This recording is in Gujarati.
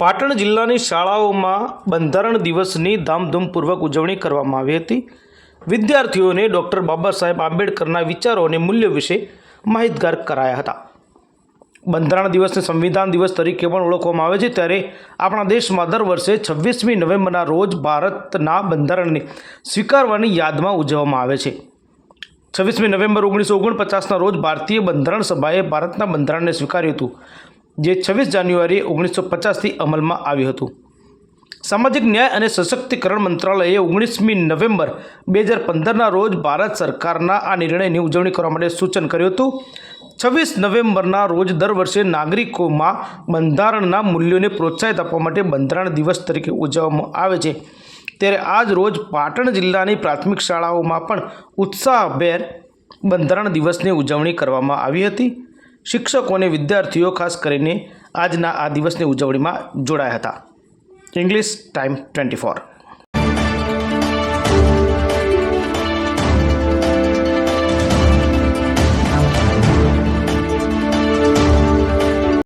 પાટણ જિલ્લાની શાળાઓમાં બંધારણ દિવસની ધામધૂમપૂર્વક ઉજવણી કરવામાં આવી હતી. વિદ્યાર્થીઓને ડૉક્ટર બાબા સાહેબ આંબેડકરના વિચારો અને મૂલ્યો વિશે માહિતગાર કરાયા હતા. બંધારણ દિવસને સંવિધાન દિવસ તરીકે પણ ઓળખવામાં આવે છે. ત્યારે આપણા દેશમાં દર વર્ષે છવ્વીસમી નવેમ્બરના રોજ ભારતના બંધારણને સ્વીકારવાની યાદમાં ઉજવવામાં આવે છે. છવ્વીસમી નવેમ્બર ઓગણીસો ઓગણપચાસના રોજ ભારતીય બંધારણ સભાએ ભારતના બંધારણને સ્વીકાર્યું હતું. જે છવ્વીસ જાન્યુઆરી ઓગણીસો પચાસથી અમલમાં આવ્યું હતું. સામાજિક ન્યાય અને સશક્તિકરણ મંત્રાલયે ઓગણીસમી નવેમ્બર બે હજાર પંદરના રોજ ભારત સરકારના આ નિર્ણયની ઉજવણી કરવા માટે સૂચન કર્યું હતું. છવ્વીસ નવેમ્બરના રોજ દર વર્ષે નાગરિકોમાં બંધારણના મૂલ્યોને પ્રોત્સાહિત આપવા માટે બંધારણ દિવસ તરીકે ઉજવવામાં આવે છે. ત્યારે આજ રોજ પાટણ જિલ્લાની પ્રાથમિક શાળાઓમાં પણ ઉત્સાહભેર બંધારણ દિવસની ઉજવણી કરવામાં આવી હતી. શિક્ષકો અને વિદ્યાર્થીઓ ખાસ કરીને આજના આ દિવસની ઉજવણીમાં જોડાયા હતા. English time twenty four